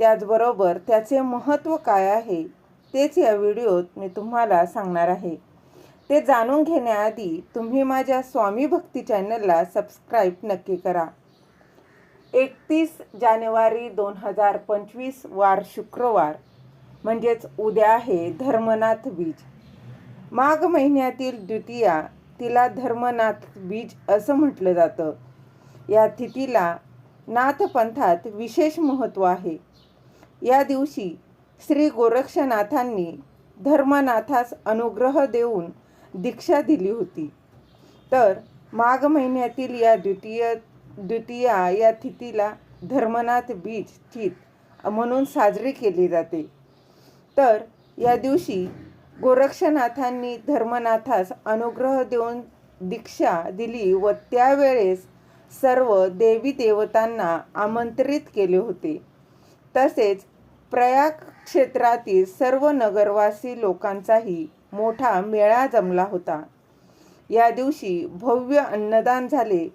त्याचबरोबर त्याचे महत्त्व काय आहे तेच या व्हिडिओत मी तुम्हाला सांगणार आहे. ते जाणून घेण्याआधी तुम्ही माझ्या स्वामी भक्ती चॅनलला सबस्क्राईब नक्की करा. एकतीस जानेवारी दोन हजार पंचवीस वार शुक्रवार म्हणजेच उद्या आहे धर्मनाथ बीज. माघ महिन्यातील द्वितीया तिला धर्मनाथ बीज असं म्हटलं जातं. या तिथीला नाथपंथात विशेष महत्त्व आहे. या दिवशी श्री गोरक्षनाथांनी धर्मनाथास अनुग्रह देऊन दीक्षा दिली होती. तर माघ महिन्यातील या द्वितीय द्वितीया या तिथीला धर्मनाथ बीज तिथ म्हणून साजरी केली जाते. तर या दिवशी गोरक्षनाथांनी धर्मनाथास अनुग्रह देऊन दीक्षा दिली व त्यावेळेस सर्व देवी देवतांना आमंत्रित केले होते. तसेच प्रयाग क्षेत्रातील सर्व नगरवासी लोकांचाही मोठा मेळा जमला होता. या दिवशी भव्य अन्नदान झाले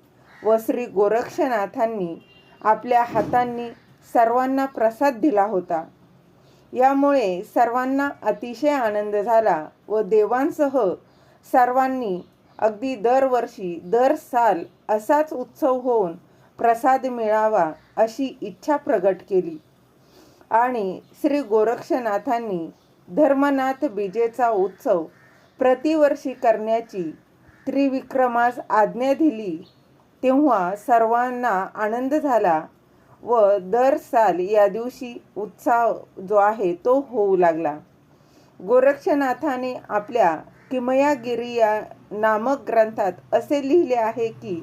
व श्री गोरक्षनाथांनी आपल्या हातांनी सर्वांना प्रसाद दिला होता. यामुळे सर्वांना अतिशय आनंद झाला व देवांसह सर्वांनी अगदी दरवर्षी दर साल असाच उत्सव होऊन प्रसाद मिळावा अशी इच्छा प्रगट केली. आणि श्री गोरक्षनाथांनी धर्मनाथ बीजेचा उत्सव प्रतिवर्षी करण्याची त्रिविक्रमास आज्ञा दिली. तेव्हा सर्वांना आनंद झाला व दर साल या दिवशी उत्साह जो आहे तो होऊ लागला. गोरक्षनाथाने आपल्या किमयागिरी या नामक ग्रंथात असे लिहिले आहे की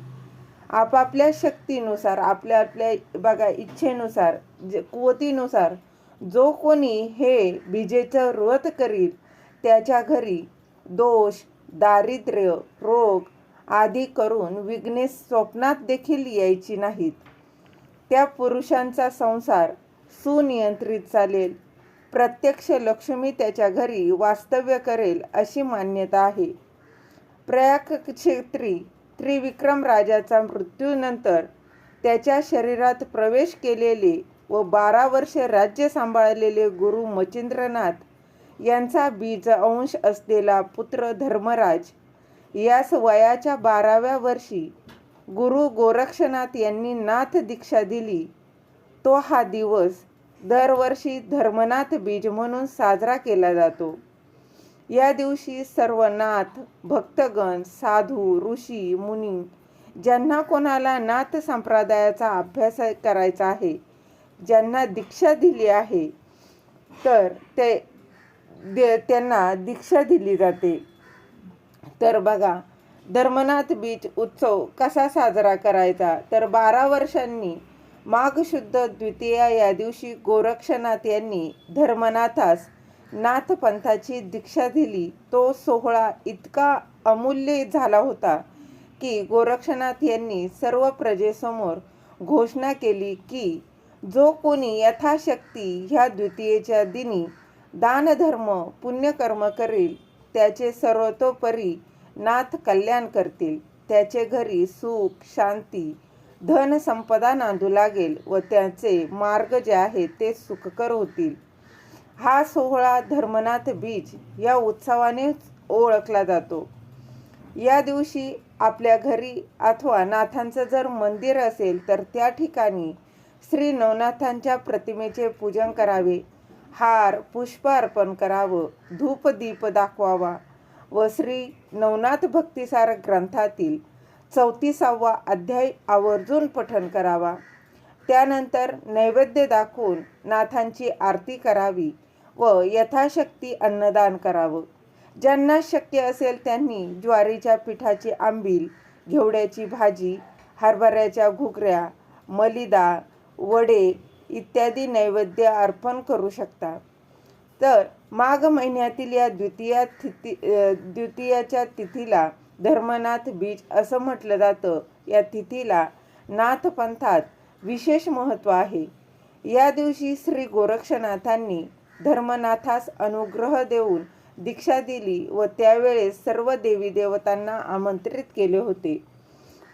आपापल्या शक्तीनुसार आपल्या आपल्या बघा इच्छेनुसार जे कुवतीनुसार जो कोणी हे विजेचं व्रत करील त्याच्या घरी दोष दारिद्र्य रोग आदी करून विघ्ने स्वप्नात देखील यायची नाहीत. त्या पुरुषांचा संसार सुनियंत्रित चालेल. प्रत्यक्ष लक्ष्मी त्याच्या घरी वास्तव्य करेल अशी मान्यता आहे. प्रयाग क्षेत्री त्रिविक्रम राजाचा मृत्यूनंतर त्याच्या शरीरात प्रवेश केलेले व बारा वर्ष राज्य सांभाळलेले गुरु मचिंद्रनाथ यांचा बीज अंश असलेला पुत्र धर्मराज यास वयाच्या बाराव्या वर्षी गुरु गोरक्षनाथ यांनी नाथ दीक्षा दिली. तो हा दिवस दरवर्षी धर्मनाथ बीज म्हणून साजरा केला जातो. या दिवशी सर्व नाथ भक्तगण साधू ऋषी मुनी ज्यांना कोणाला नाथ संप्रदायाचा अभ्यास करायचा आहे ज्यांना दीक्षा दिली आहे तर ते दे त्यांना दीक्षा दिली जाते. तर बघा धर्मनाथ बीच उत्सव कसा साजरा करायचा? तर बारा वर्षांनी माघ शुद्ध द्वितीया या दिवशी गोरक्षनाथ यांनी धर्मनाथास नाथपंथाची दीक्षा दिली. तो सोहळा इतका अमूल्य झाला होता की गोरक्षनाथ यांनी सर्व प्रजेसमोर घोषणा केली की जो कोणी यथाशक्ती ह्या द्वितीयेच्या दिनी दानधर्म पुण्यकर्म करील त्याचे सर्वतोपरी नाथ कल्याण करतील. त्याचे घरी सुख शांती धनसंपदा नांदू लागेल व त्याचे मार्ग जे आहेत ते सुखकर होतील. हा सोहळा धर्मनाथ बीज या उत्सवाने ओळखला जातो. या दिवशी आपल्या घरी अथवा नाथांचं जर मंदिर असेल तर त्या ठिकाणी श्री नवनाथांच्या प्रतिमेचे पूजन करावे हार पुष्प अर्पण करावं धूप दीप दाखवावा व श्री नवनाथ भक्तिसार ग्रंथातील चौतीसावा अध्याय आवर्जून पठण करावा. त्यानंतर नैवेद्य दाखवून नाथांची आरती करावी व यथाशक्ती अन्नदान करावं. ज्यांना शक्य असेल त्यांनी ज्वारीच्या पिठाची आंबील घेवड्याची भाजी हरभऱ्याच्या घुगऱ्या मलिदा वडे इत्यादी नैवेद्य अर्पण करू शकता. तर माघ महिन्यातील या द्वितीया तिथी द्वितीयाच्या तिथीला धर्मनाथ बीज असं म्हटलं जातं. या तिथीला नाथपंथात विशेष महत्त्व आहे. या दिवशी श्री गोरक्षनाथांनी धर्मनाथास अनुग्रह देऊन दीक्षा दिली व त्यावेळेस सर्व देवी देवतांना आमंत्रित केले होते.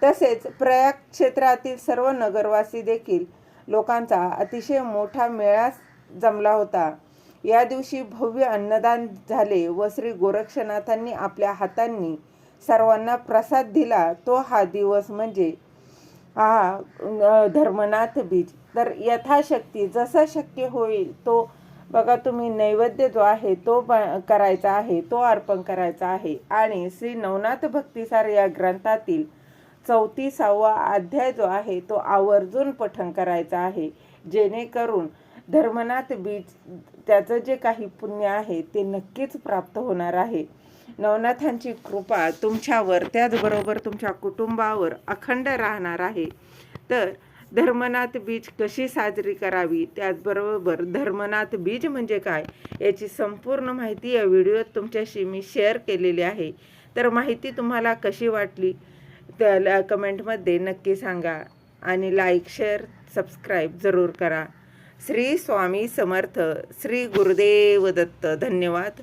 तसेच प्रयाग क्षेत्रातील सर्व नगरवासी देखील लोकांचा अतिशय मोठा मेळा जमला होता. या दिवशी भव्य अन्नदान झाले व श्री गोरक्षनाथांनी आपल्या हातांनी सर्वांना प्रसाद दिला. तो हा दिवस म्हणजे हा धर्मनाथ बीज. तर यथाशक्ती जसं शक्य होईल तो बघा तुम्ही नैवेद्य जो आहे तो ब करायचा आहे तो अर्पण करायचा आहे. आणि श्री नवनाथ भक्तिसार या ग्रंथातील चौतीसावा अध्याय जो आहे तो आवर्जून पठण करायचा आहे. जेणेकरून धर्मनाथ बीज त्याचं जे काही पुण्य आहे ते नक्कीच प्राप्त होणार आहे. नवनाथांची कृपा तुमच्यावर त्याचबरोबर तुमच्या कुटुंबावर अखंड राहणार आहे. तर धर्मनाथ बीज कशी साजरी करावी? त्याचबरोबर धर्मनाथ बीज म्हणजे काय? याची संपूर्ण माहिती या व्हिडिओत तुमच्याशी मी शेअर केलेली आहे. तर माहिती तुम्हाला कशी वाटली? त्याला कमेंटमध्ये नक्की सांगा आणि लाईक शेअर सबस्क्राईब जरूर करा. श्री स्वामी समर्थ श्री गुरुदेव दत्त धन्यवाद.